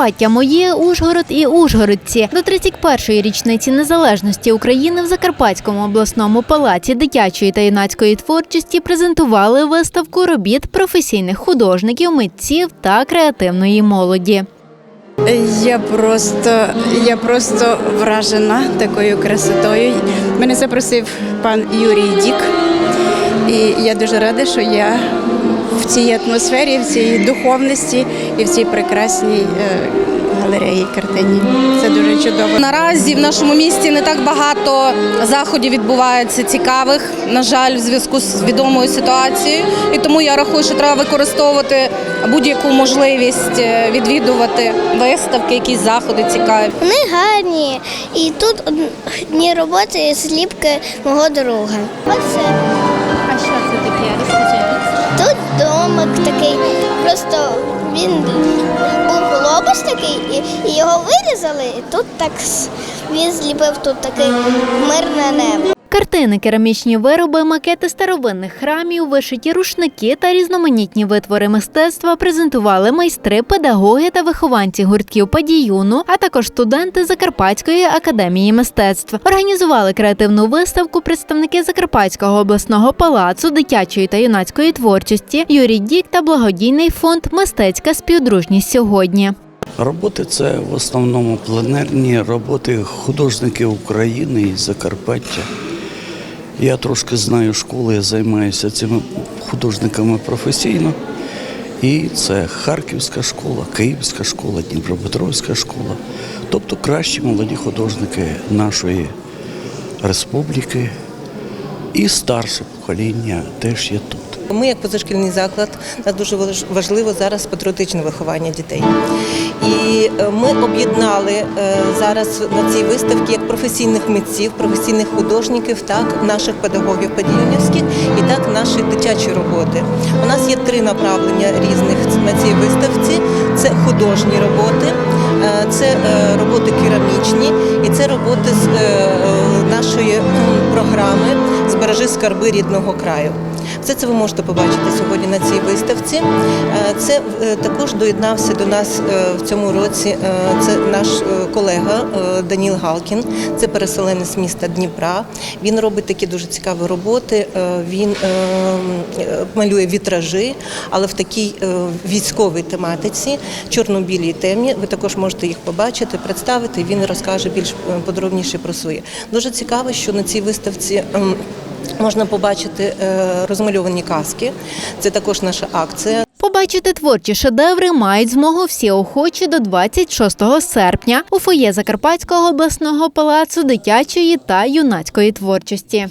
Закарпаття моє, Ужгород і Ужгородці. До 31-ї річниці незалежності України в Закарпатському обласному палаці дитячої та юнацької творчості презентували виставку робіт професійних художників, митців та креативної молоді. Я просто, я просто вражена такою красотою. Мене запросив пан Юрій Дік, і я дуже рада, що я в цій атмосфері, в цій духовності і в цій прекрасній е, галереї картині. Це дуже чудово. Наразі в нашому місті не так багато заходів відбувається цікавих, на жаль, в зв'язку з відомою ситуацією. І тому я рахую, що треба використовувати будь-яку можливість е, відвідувати виставки, якісь заходи цікаві. Вони гарні. І тут одні роботи зліпки мого друга. Оце. Просто він був глобус такий, і, його вирізали, і тут так він зліпив тут таке мирне небо. Картини, керамічні вироби, макети старовинних храмів, вишиті рушники та різноманітні витвори мистецтва презентували майстри, педагоги та вихованці гуртків падіюну, а також студенти Закарпатської академії мистецтв. Організували креативну виставку представники Закарпатського обласного палацу дитячої та юнацької творчості Юрій Дік та благодійний фонд Мистецька співдружність сьогодні. Роботи це в основному пленерні роботи художників України і Закарпаття. Я трошки знаю школи, я займаюся цими художниками професійно. І це Харківська школа, Київська школа, Дніпропетровська школа. Тобто кращі молоді художники нашої республіки. І старше покоління теж є тут. Ми, як позашкільний заклад, нас дуже важ- важливо зараз патріотичне виховання дітей. І е, ми об'єднали е, зараз на цій виставці як професійних митців, професійних художників, так наших педагогів подіюнівських і так наші дитячі роботи. У нас є три направлення різних на цій виставці: це художні роботи, е, це роботи керамічні і це роботи з нашої програми Збережи скарби рідного краю. Все це ви можете побачити сьогодні на цій виставці. Е, Це е, також доєднався до нас е, в цьому році. Це наш колега Даніл Галкін, це переселенець міста Дніпра. Він робить такі дуже цікаві роботи. Він малює вітражі, але в такій військовій тематиці, чорно-білій темі. Ви також можете їх побачити, представити. Він розкаже більш подробніше про своє. Дуже цікаво, що на цій виставці. Можна побачити е, розмальовані каски. Це також наша акція. Побачити творчі шедеври мають змогу всі охочі до 26 серпня у фоє Закарпатського обласного палацу дитячої та юнацької творчості.